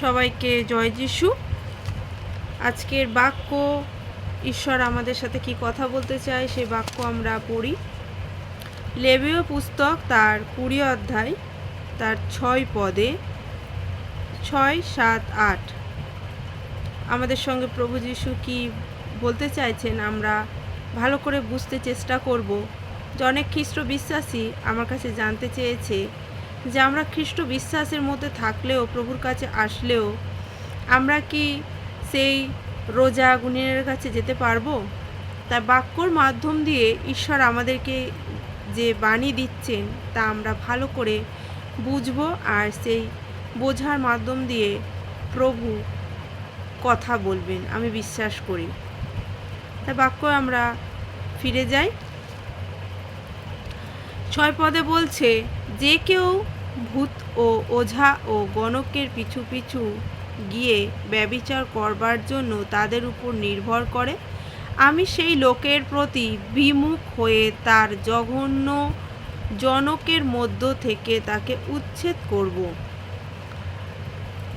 সবাইকে জয় যিশু। আজকের বাক্য, ঈশ্বর আমাদের সাথে কি কথা বলতে চায় সেই বাক্য আমরা পড়ি। লেবীয় পুস্তক তার কুড়ি অধ্যায়, তার ছয় পদে, ছয়, সাত, আট। আমাদের সঙ্গে প্রভু যিশু কি বলতে চাইছেন আমরা ভালো করে বুঝতে চেষ্টা করব। যে অনেক খ্রিস্ট বিশ্বাসী আমার কাছে জানতে চেয়েছে যে আমরা খ্রিস্ট বিশ্বাসের মধ্যে থাকলেও, প্রভুর কাছে আসলেও, আমরা কি সেই রোজা গুণিনের কাছে যেতে পারব? তাই বাক্যর মাধ্যম দিয়ে ঈশ্বর আমাদেরকে যে বাণী দিচ্ছেন, তা আমরা ভালো করে বুঝব আর সেই বোঝার মাধ্যম দিয়ে প্রভু কথা বলবেন, আমি বিশ্বাস করি। তাই বাক্য আমরা ফিরে যাই। ছয় পদে বলছে যে কেউ ভূত ও ওঝা ও গণকের পিছু পিছু গিয়ে ব্যবিচার করবার জন্য তাদের উপর নির্ভর করে, আমি সেই লোকের প্রতি বিমুখ হয়ে তার জঘন্য জনকের মধ্য থেকে তাকে উচ্ছেদ করব।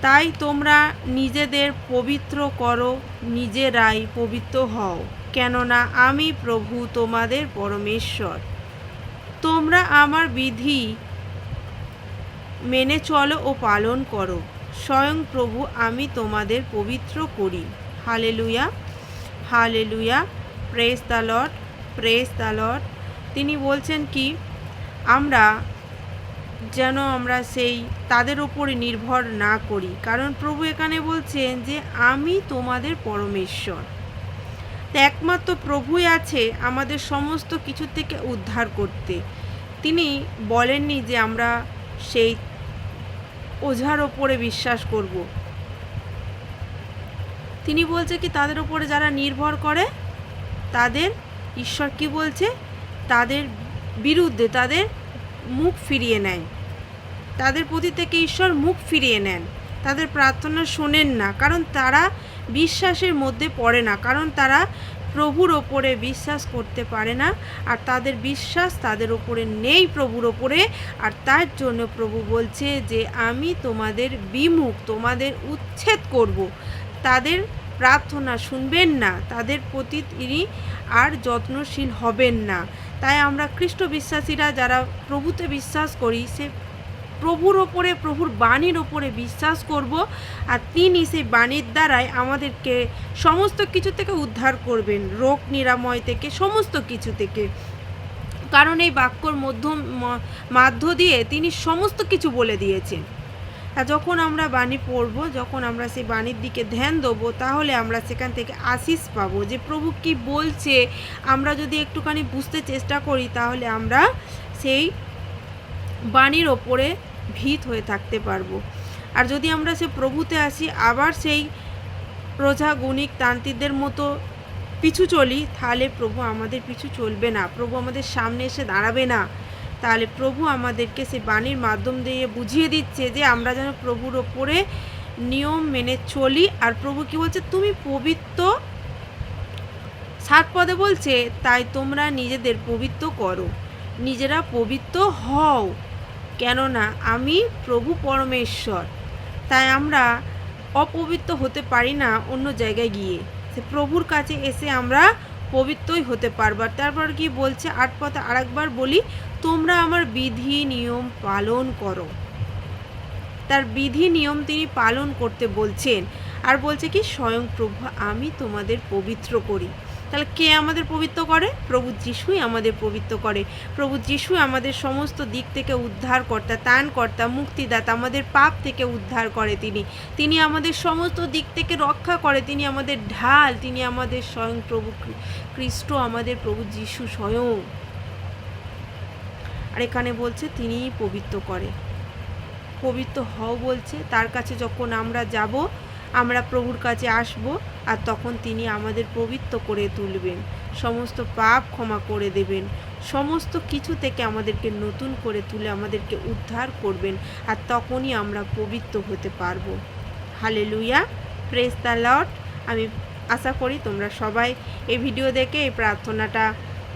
তাই তোমরা নিজেদের পবিত্র করো, নিজেরাই পবিত্র হও, কেননা আমি প্রভু তোমাদের পরমেশ্বর। তোমরা আমার বিধি মেনে চলো ও পালন করো। স্বয়ং প্রভু, আমি তোমাদের পবিত্র করি। Hallelujah hallelujah praise the Lord praise the তিনি বলছেন কি, আমরা যেন আমরা সেই তাদের ওপরে নির্ভর না করি। কারণ প্রভু এখানে বলছেন যে, আমি তোমাদের পরমেশ্বর। একমাত্র প্রভুই আছে আমাদের সমস্ত কিছু থেকে উদ্ধার করতে। তিনি বলেননি যে আমরা সেই ওঝার ওপরে বিশ্বাস করব। তিনি বলছে কি, তাদের ওপরে যারা নির্ভর করে, তাদের ঈশ্বর কি বলছে? তাদের বিরুদ্ধে তাদের মুখ ফিরিয়ে নেয়। তাদের প্রতি থেকে ঈশ্বর মুখ ফিরিয়ে নেন। তাদের প্রার্থনা শোনেন না, কারণ তারা বিশ্বাসের মধ্যে পড়ে না, কারণ তারা প্রভুর ওপরে বিশ্বাস করতে পারে না, আর তাদের বিশ্বাস তাদের ওপরে নেই প্রভুর ওপরে, আর তার জন্য প্রভু বলছে যে, আমি তোমাদের বিমুখ, তোমাদের উচ্ছেদ করব। তাদের প্রার্থনা শুনবেন না, তাদের প্রতি তিনি আর যত্নশীল হবেন না। তাই আমরা খ্রিস্ট বিশ্বাসীরা যারা প্রভুতে বিশ্বাস করি, সে প্রভুর ওপরে, প্রভুর বাণীর ওপরে বিশ্বাস করব আর তিনি সেই বাণীর দ্বারাই আমাদেরকে সমস্ত কিছু থেকে উদ্ধার করবেন, রোগ নিরাময় থেকে, সমস্ত কিছু থেকে। কারণ এই বাক্যর মধ্যম মাধ্য দিয়ে তিনি সমস্ত কিছু বলে দিয়েছেন। আর যখন আমরা বাণী পড়ব, যখন আমরা সেই বাণীর দিকে ধ্যান দেবো, তাহলে আমরা সেখান থেকে আশিস পাবো যে প্রভু কি বলছে, আমরা যদি একটুখানি বুঝতে চেষ্টা করি, তাহলে আমরা সেই বাণীর ওপরে ভিত হয়ে থাকতে পারব। আর যদি আমরা সে প্রভুতে আসি, আবার সেই প্রজা গুণিক তান্ত্রিকদের মতো পিছু চলি, তাহলে প্রভু আমাদের পিছু চলবে না। প্রভু আমাদের সামনে এসে দাঁড়াবে না। তাহলে প্রভু আমাদেরকে সে বাণীর মাধ্যম দিয়ে বুঝিয়ে দিচ্ছে যে আমরা যেন প্রভুর ওপরে নিয়ম মেনে চলি। আর প্রভু কি বলছে? তুমি পবিত্র সাত পদে বলছে, তাই তোমরা নিজেদের পবিত্র করো। নিজেরা পবিত্র হও। কেননা আমি প্রভু পরমেশ্বর। তাই আমরা অপবিত্র হতে পারি না অন্য জায়গায় গিয়ে। সে প্রভুর কাছে এসে আমরা পবিত্রই হতে পারব। তারপর কি বলছে? আট পথে আরেকবার বলি, তোমরা আমার বিধি নিয়ম পালন করো। তার বিধি নিয়ম তিনি পালন করতে বলছেন। আর বলছে কি? স্বয়ং প্রভু, আমি তোমাদের পবিত্র করি। তাহলে কে আমাদের পবিত্র করে? প্রভু যিশুই আমাদের পবিত্র করে। প্রভু যিশুই আমাদের সমস্ত দিক থেকে উদ্ধার কর্তা তান কর্তা মুক্তিদাতা, আমাদের পাপ থেকে উদ্ধার করে তিনি। তিনি আমাদের সমস্ত দিক থেকে রক্ষা করে, তিনি আমাদের ঢাল, তিনি আমাদের স্বয়ং প্রভু খ্রি- খ্রিস্ট, আমাদের প্রভু যিশু স্বয়ং। আর এখানে বলছে তিনিই পবিত্র করে। পবিত্র হও বলছে, তার কাছে যখন আমরা যাব আমরা প্রভুর কাছে আসব আর তখন তিনি আমাদের পবিত্র করে তুলবেন। সমস্ত পাপ ক্ষমা করে দেবেন। সমস্ত কিছু থেকে আমাদেরকে নতুন করে তুলে আমাদেরকে উদ্ধার করবেন আর তখনই আমরা পবিত্র হতে পারব। হালে লুইয়া প্রেস দ্য লর্ড আমি আশা করি তোমরা সবাই এই ভিডিও দেখে এই প্রার্থনাটা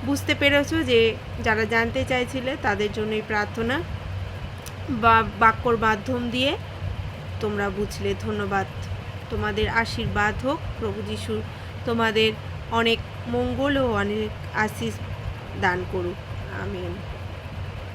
বুঝতে পেরেছ যে যারা জানতে চাইছিলে তাদের জন্য এই প্রার্থনা বা বাক্যর মাধ্যম দিয়ে তোমরা বুঝলে। ধন্যবাদ। তোমাদের আশীর্বাদ হোক প্রভু যিশু তোমাদের অনেক মঙ্গল ও অনেক আশীষ দান করুক। আমেন।